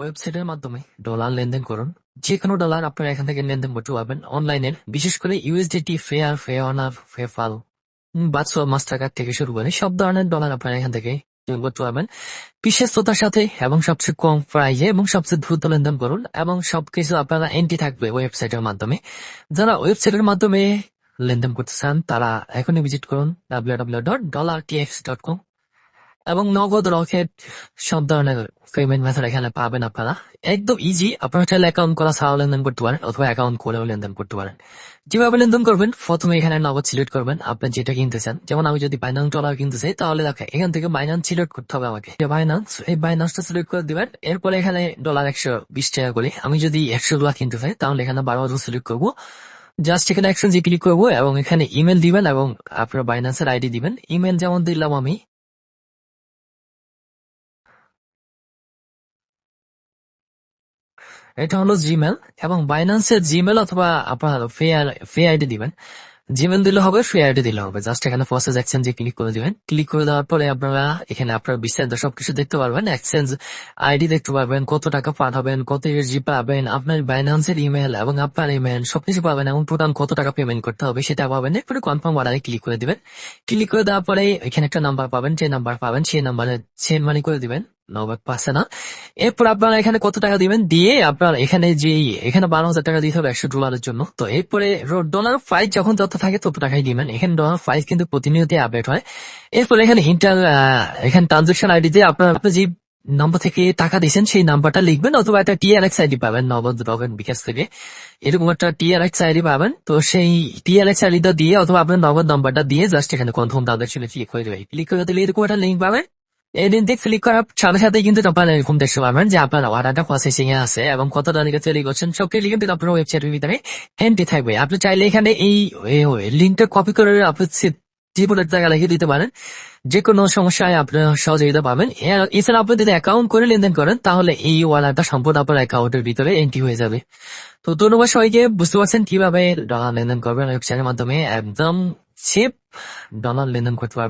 ওয়েবসাইটের মাধ্যমে ডলার লেনদেন করুন। যে কোনো ডলার আপনারা এখান থেকে লেনদেন করতে পারবেন অনলাইনের বিশেষ করে ইউএসডিটি ফেয়ার ফেয়ার ফেফাল বাদশো মাস্টার কার্ড থেকে শুরু করে সব ধরনের ডলার আপনারা এখান থেকে করতে পারবেন। বিশ্বস্ততার সাথে এবং সবচেয়ে কম প্রাইজে এবং সবচেয়ে দ্রুত লেনদেন করুন এবং সবকিছু আপনারা এন্ট্রি থাকবে ওয়েবসাইটের মাধ্যমে। যারা ওয়েবসাইটের মাধ্যমে লেনদেন করতে চান, তারা এখনই ভিজিট করুন W W dot dollar TX dot com এবং নগদ রকেট সব ধরনের পেমেন্ট মেথড এখানে পাবেন আপনারা। একদম ইজি আপনারা চাইলে অ্যাকাউন্ট করা ছাড়াও লেনদেন করতে পারেন অথবা অ্যাকাউন্ট করেও লেনদেন করতে পারেন। যেভাবে লেনদেন করবেন, প্রথমে এখানে নগদ সিলেক্ট করবেন, আপনি যেটা কিনতে চান। যেমন আমি যদি বাইনান্স ডলার কিনতে চাই, তাহলে দেখে এখান থেকে বাইনান্স সিলেক্ট করতে হবে আমাকে। বাইনান্স এই বাইনান্সটা সিলেক্ট করে দিবেন, এরপরে এখানে ডলার একশো বিশ টাকা করে। আমি যদি একশো ডলার কিনতে চাই, তাহলে এখানে বারো সিলেক্ট করব। জাস্ট এখানে একশন জি ক্লিক করব এবং এখানে ইমেল দিবেন এবং আপনার বাইন্যান্সের আইডি দিবেন। ইমেল যেমন দিলাম আমি এটা হলো জিমেল এবং বাইন্যান্সের জিমেল অথবা আপনার ফেয়ার ফে আইডি দিবেন। জিমেল দিলে হবে ফে আইডি দিলে হবে। জাস্ট এখানে প্রসেস এক্সচেঞ্জে ক্লিক করে দিবেন। ক্লিক করে দেওয়ার পরে আপনারা এখানে আপনার বিস্তারিত সবকিছু দেখতে পারবেন। এক্সচেঞ্জ আইডি দেখতে পারবেন, কত টাকা পাঠাবেন কত ইউএসজি পাবেন, আপনার বাইন্যান্সের ইমেল এবং আপনার ইমেল সবকিছু পাবেন এবং টোটাল কত টাকা পেমেন্ট করতে হবে সেটা পাবেন। এরপরে কনফার্ম অর্ডারে ক্লিক করে দিবেন। ক্লিক করে দেওয়ার পরে এখানে একটা নাম্বার পাবেন, যে নাম্বার পাবেন সেই নাম্বারে সেন্ড মানি করে দিবেন। নবাক পাচ্ছে না। এরপর আপনারা এখানে কত টাকা দিবেন? দিয়ে আপনার এখানে যে এখানে বারো হাজার টাকা দিতে হবে একশো ডলারের জন্য। তো এরপরে ডলার প্রাইস যখন যত থাকে তত টাকাই দিবেন। এখানে ডলার প্রাইস কিন্তু প্রতিনিয়ত আপডেট হয়। এরপরে এখানে ইন্টার এখানে ট্রানজাকশন দিয়ে আপনার, আপনি যে নাম্বার থেকে টাকা দিয়েছেন সেই নাম্বারটা লিখবেন অথবা একটা টিআরএক্স আইডি পাবেন নগদ রকেট বিকাশ থেকে। এরকম একটা টিআরএক্স আইডি পাবেন। তো সেই টিআরএক্স আইডিটা দিয়ে অথবা আপনার নগদ নাম্বারটা দিয়ে জাস্ট এখানে কনফার্ম ট্রানজাকশনে ক্লিক করে দেবে ক্লিক করে দিলে এরকম একটা লিঙ্ক পাবেন। লিঙ্কে ক্লিক করার সাথে সাথে কিন্তু আপনারা এরকম দেখতে পাবেন যে আপনার অর্ডারটা প্রসেসিং এ আছে এবং কত টাকা তৈরি করছেন সব কিছু কিন্তু আপনার ওয়েবসাইটের ভিতরে হ্যান্ডি থাকবে। আপনি চাইলে এখানে এই লিঙ্কটা কপি করে আপনি কোনো জায়গা লিখে দিতে পারেন। যে কোনো সমস্যায় আপনার সহযোগিতা পাবেন এছাড়া আপনি যদি অ্যাকাউন্ট করে লেনদেন করেন, তাহলে এই ওয়ালারটা সম্পূর্ণ আপনার অ্যাকাউন্টের ভিতরে এন্ট্রি হয়ে যাবে। তো ধন্যবাদ সবাইকে। বুঝতে পারছেন কীভাবে ডলার লেনদেন করবেন ওয়েবসাইটের মাধ্যমে? একদম সেফ ডলার লেনদেন করতে পারবেন।